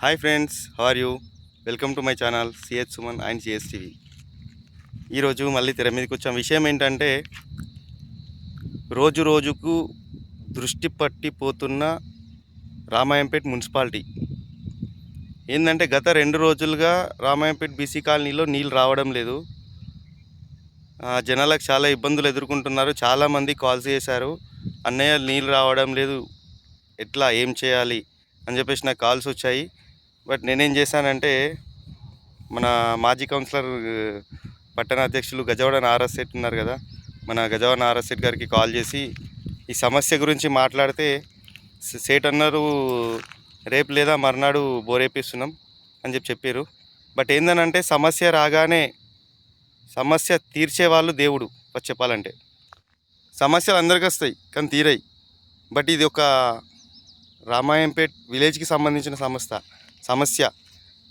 Hi friends are you welcome to my channel CH Suman and CS TV ఈరోజు మళ్ళీ తెర మీదకి వచ్చాం. విషయం ఏంటంటే రోజు రోజుకు దృష్టి పట్టిపోతున్న రామాయంపేట్ మున్సిపాలిటీ. ఏంటంటే గత రెండు రోజులుగా రామాయంపేట్ బీసీ కాలనీలో నీళ్ళు రావడం లేదు. జనాలకు చాలా ఇబ్బందులు ఎదుర్కొంటున్నారు. చాలామంది కాల్స్ చేశారు. అన్నయ్య నీళ్ళు రావడం లేదు. ఎట్లా? ఏం చేయాలి? అని చెప్పేసి నాకు కాల్స్ వచ్చాయి. బట్ నేనేం చేశానంటే మన మాజీ కౌన్సిలర్ పట్టణ అధ్యక్షులు గజవాడ నారాజ్ శెట్ ఉన్నారు కదా మన గజవాడ నారాజ్ శెట్ గారికి కాల్ చేసి ఈ సమస్య గురించి మాట్లాడితే సేట్ అన్నారు రేపు లేదా మర్నాడు బోరేపిస్తున్నాం అని చెప్పి చెప్పారు బట్ ఏందనంటే సమస్య రాగానే సమస్య తీర్చే వాళ్ళు దేవుడు వచ్చి చెప్పాలంటే. సమస్యలు అందరికీ వస్తాయి కానీ తీరాయి. బట్ ఇది ఒక రామాయంపేట్ విలేజ్కి సంబంధించిన సంస్థ. సమస్య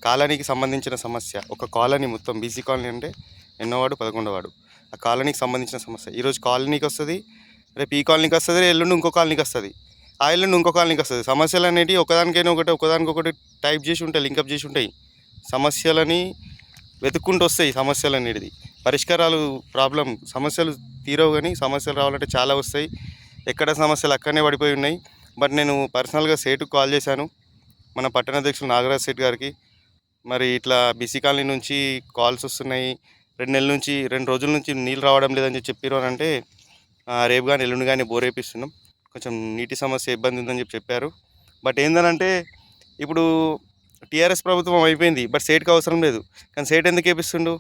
కాలనీకి సంబంధించిన సమస్య. ఒక కాలనీ మొత్తం బీసీ కాలనీ అంటే ఎన్నోవాడు పదకొండవాడు. ఆ కాలనీకి సంబంధించిన సమస్య. ఈరోజు కాలనీకి వస్తుంది రేపు ఈ కాలనీకి వస్తుంది ఎల్లుండి ఇంకో కాలనీకి వస్తుంది. ఆ ఎల్లుండి ఇంకో కాలనీకి వస్తుంది. సమస్యలు అనేటివి ఒకదానికైనా ఒకటి ఒకదానికొకటి టైప్ చేసి ఉంటాయి లింకప్ చేసి ఉంటాయి. సమస్యలని వెతుక్కుంటూ వస్తాయి సమస్యలు అనేది పరిష్కారాలు ప్రాబ్లం సమస్యలు తీరవు కానీ సమస్యలు రావాలంటే చాలా వస్తాయి. ఎక్కడ సమస్యలు అక్కడనే పడిపోయి ఉన్నాయి. బట్ నేను పర్సనల్గా సేటుకు కాల్ చేశాను. మన పట్టణాధ్యక్షులు నాగరాజ్ సేట్ గారికి. మరి ఇట్లా బీసీ కాలనీ నుంచి కాల్స్ వస్తున్నాయి. రెండు నెలల నుంచి రెండు రోజుల నుంచి నీళ్ళు రావడం లేదని చెప్పి చెప్పారు అని అంటే రేపు కానీ ఎల్లుండి కానీ బోరేపిస్తున్నాం. కొంచెం నీటి సమస్య ఇబ్బంది ఉందని చెప్పి చెప్పారు. బట్ ఏందనంటే ఇప్పుడు టీఆర్ఎస్ ప్రభుత్వం అయిపోయింది. బట్ సేట్కి అవసరం లేదు. కానీ సేట్ ఎందుకు వేపిస్తుండు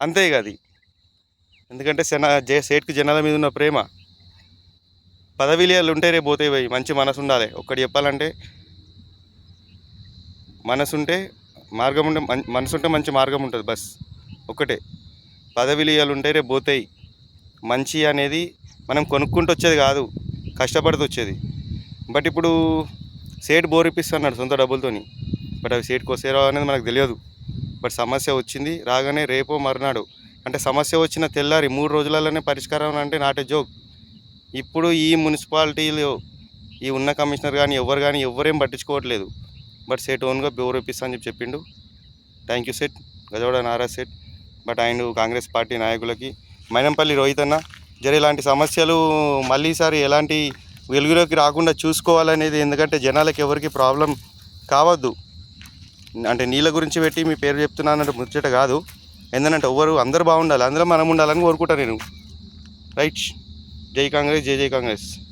అంతే కాదు ఎందుకంటే సెన జే సేట్కి జనాల మీద ఉన్న ప్రేమ. పదవిలియాలు ఉంటే రేపు పోతే పోయి మంచి మనసు ఉండాలి. ఒక్కటి చెప్పాలంటే మనసుంటే మార్గం ఉంటే మనసుంటే మంచి మార్గం ఉంటుంది బస్. ఒక్కటే పదవిలియాలు ఉంటే రేపు పోతాయి. మంచి అనేది మనం కొనుక్కుంటూ వచ్చేది కాదు. కష్టపడుతూ వచ్చేది బట్ ఇప్పుడు సేట్ బోర్ ఇప్పిస్తున్నాడు సొంత డబ్బులతోని. బట్ అవి సేట్కి వస్తారో అనేది మనకు తెలియదు. బట్ సమస్య వచ్చింది. రాగానే రేపో మర్నాడు. అంటే సమస్య వచ్చిన తెల్లారి మూడు రోజులలోనే పరిష్కారం అంటే నాటే జోక్. ఇప్పుడు ఈ మున్సిపాలిటీలో ఈ ఉన్న కమిషనర్ కానీ ఎవరు కానీ ఎవరేం పట్టించుకోవట్లేదు. బట్ సెట్ ఓన్గా బోర్ ఇప్పిస్తా అని చెప్పి చెప్పిండు. థ్యాంక్ యూ సెట్. గజవాడ నారా సెట్. బట్ ఆయన కాంగ్రెస్ పార్టీ నాయకులకి మైనంపల్లి రోహిత్ అన్న జర ఇలాంటి సమస్యలు మళ్ళీసారి ఎలాంటి వెలుగులోకి రాకుండా చూసుకోవాలనేది ఎందుకంటే జనాలకి ఎవరికి ప్రాబ్లం కావద్దు. అంటే నీళ్ళ గురించి పెట్టి మీ పేరు చెప్తున్నానంటే ముచ్చట కాదు. ఎందుకంటే ఎవరు అందరూ బాగుండాలి అందరూ మనం ఉండాలని కోరుకుంటా నేను. రైట్. జై కాంగ్రెస్ జై జై కాంగ్రెస్.